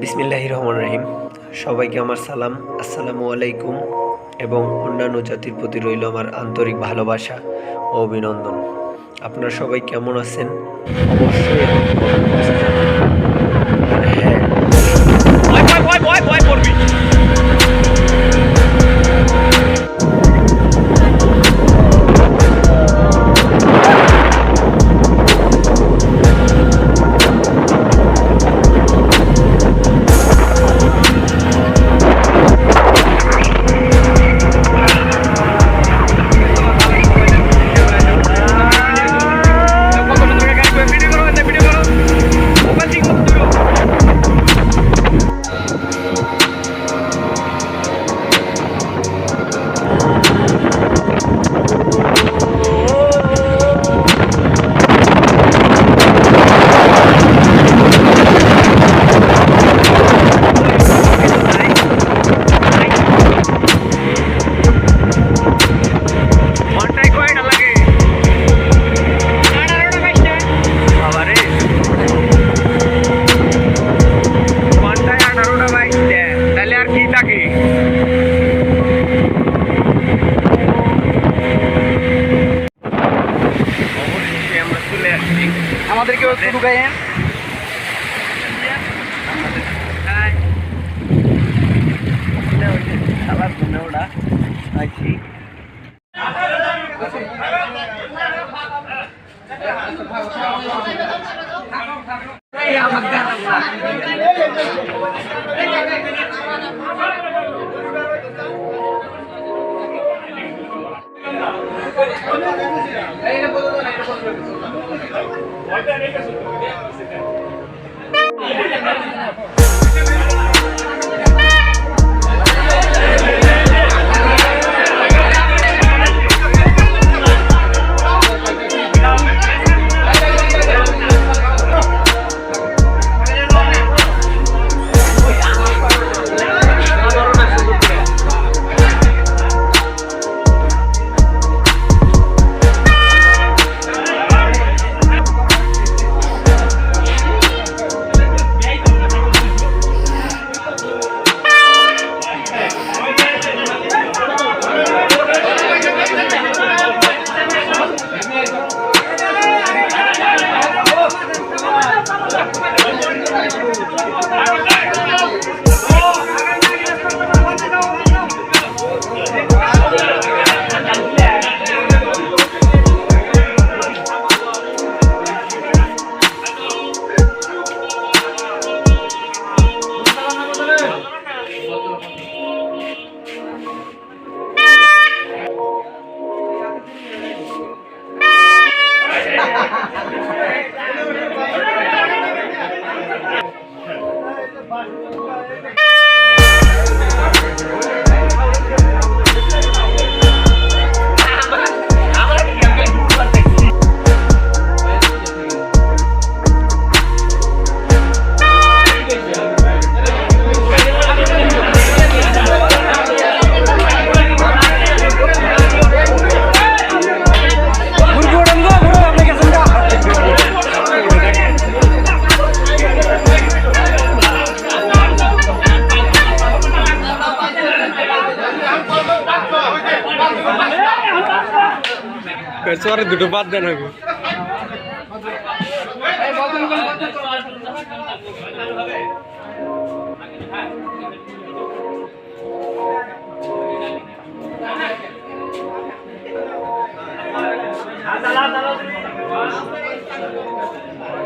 বিসমিল্লাহ রহমান রহিম সবাইকে আমার সালাম আসসালামু আলাইকুম এবং অন্যান্য জাতির প্রতি রইল আমার আন্তরিক ভালোবাসা ও অভিনন্দন আপনারা সবাই কেমন আছেন অবশ্যই হ্যাঁ আমাদেরকেও একটু ঢুকাইয়েন Olha a nega, gente. পেছনে দুটো বাদ দেন হবে Vamos,